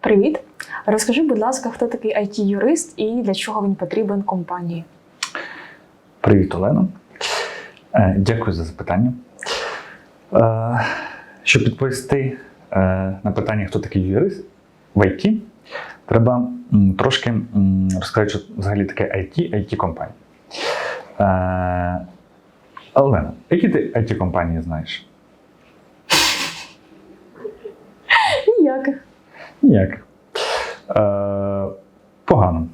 Привіт! Розкажи, будь ласка, хто такий IT-юрист і для чого він потрібен компанії? Привіт, Олено. Е, Дякую за запитання. Е, Щоб відповісти е, на питання, хто такий юрист в IT, треба трошки розказати, що взагалі таке IT, IT-компанія. Е, Олена, які ти IT-компанії знаєш? Ніяк. Е, погано.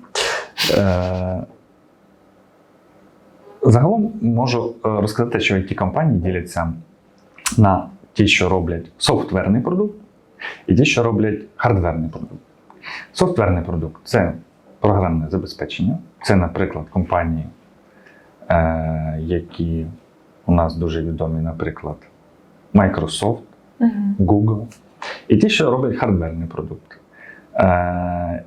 Е, загалом можу е, розказати, що ті компанії діляться на ті, що роблять софтверний продукт, і ті, що роблять хардверний продукт. Софтверний продукт це програмне забезпечення. Це, наприклад, компанії, е, які у нас дуже відомі, наприклад, Microsoft. Google. І ті, що роблять хардверний продукт. Е,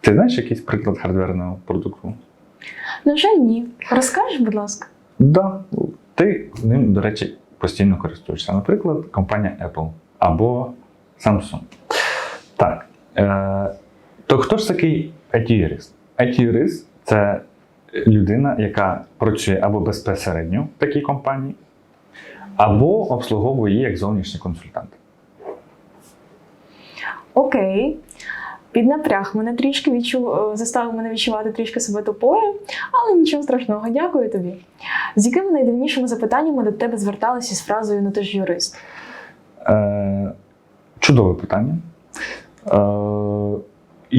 ти знаєш якийсь приклад хардверного продукту? На жаль, ні. Розкажеш, будь ласка. Да. Ти ним, до речі, постійно користуєшся. Наприклад, компанія Apple або Samsung. Так. Е, то хто ж такий IT-юрист? IT-юрист це людина, яка працює або безпосередньо в такій компанії, або обслуговує її як зовнішній консультант. Окей. Піднапряг мене трішки відчу... е, заставив мене відчувати трішки себе тупою, але нічого страшного, дякую тобі. З якими найдивнішими запитаннями до тебе зверталися з фразою Ну ти ж юрист? Е, чудове питання. Е,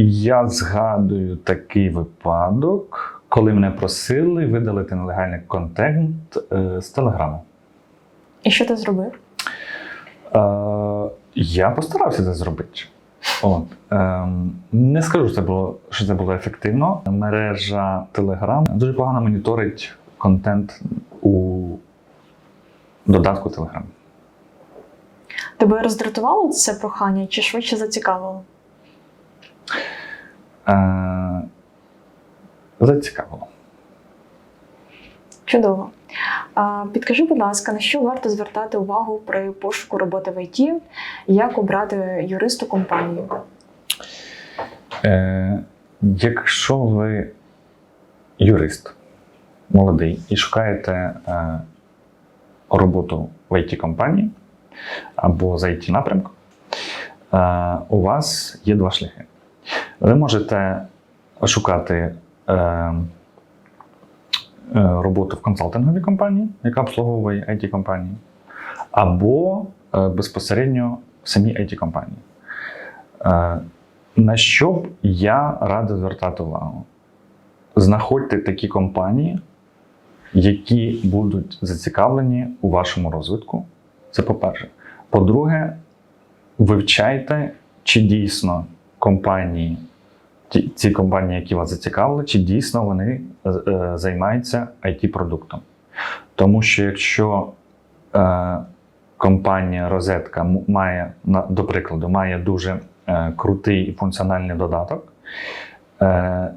я згадую такий випадок, коли мене просили видалити нелегальний контент е, з Телеграму. І що ти зробив? Е, я постарався це зробити. От. Ем, не скажу, що це було, що це було ефективно. Мережа Telegram дуже погано моніторить контент у додатку Telegram. Тебе роздратувало це прохання чи швидше зацікавило? Е, зацікавило. Чудово. Підкажи, будь ласка, на що варто звертати увагу при пошуку роботи в ІТ? Як обрати юристу компанію? Е, якщо ви юрист молодий і шукаєте е, роботу в it компанії або за it напрямку, е, у вас є два шляхи. Ви можете шукати е, роботу в консалтинговій компанії, яка обслуговує it компанії, або е, безпосередньо в самій it компанії. Е, на що б я радий звертати увагу? Знаходьте такі компанії, які будуть зацікавлені у вашому розвитку. Це по-перше. По-друге, вивчайте, чи дійсно компанії, ці компанії, які вас зацікавили, чи дійсно вони е, займаються IT-продуктом. Тому що якщо е, компанія Розетка має, до прикладу, має дуже е, крутий і функціональний додаток, е,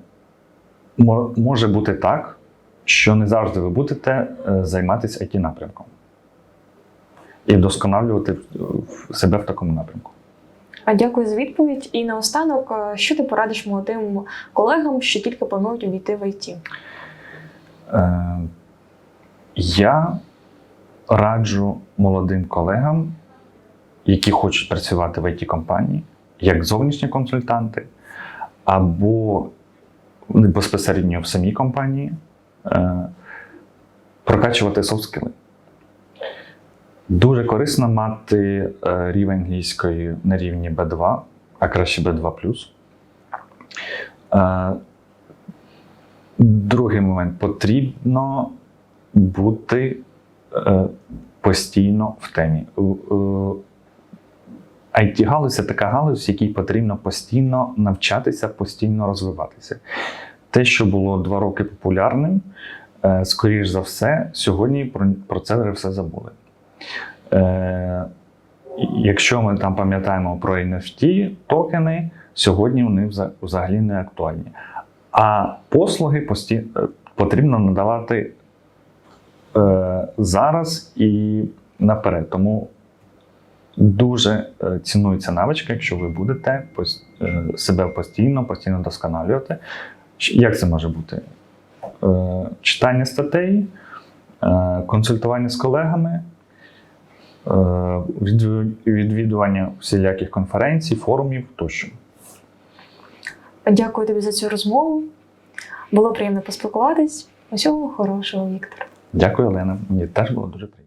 може бути так, що не завжди ви будете е, займатися it напрямком і вдосконалювати себе в такому напрямку. Дякую за відповідь. І наостанок, е, що ти порадиш молодим колегам, що тільки планують увійти в ІТ? Е, Я раджу молодим колегам, які хочуть працювати в it компанії як зовнішні консультанти, або безпосередньо в самій компанії, е, прокачувати skills. Дуже корисно мати е, рівень англійської на рівні B2, а краще B2. Е, Другий момент потрібно бути е, постійно в темі. it галузь це така галузь, в якій потрібно постійно навчатися, постійно розвиватися. Те, що було два роки популярним, скоріш за все, сьогодні про це вже все забули. Е, якщо ми там пам'ятаємо про NFT, токени, сьогодні вони взагалі не актуальні. А послуги пості... е, потрібно надавати е, зараз і наперед. Тому дуже е, цінується навичка, якщо ви будете е, себе постійно, постійно досконалювати. Як це може бути? Е, Читання статей, е, консультування з колегами, відвідування всіляких конференцій, форумів тощо. Дякую тобі за цю розмову. Було приємно поспілкуватись. Усього хорошого, Віктор. Дякую, Олена. Мені теж було дуже приємно.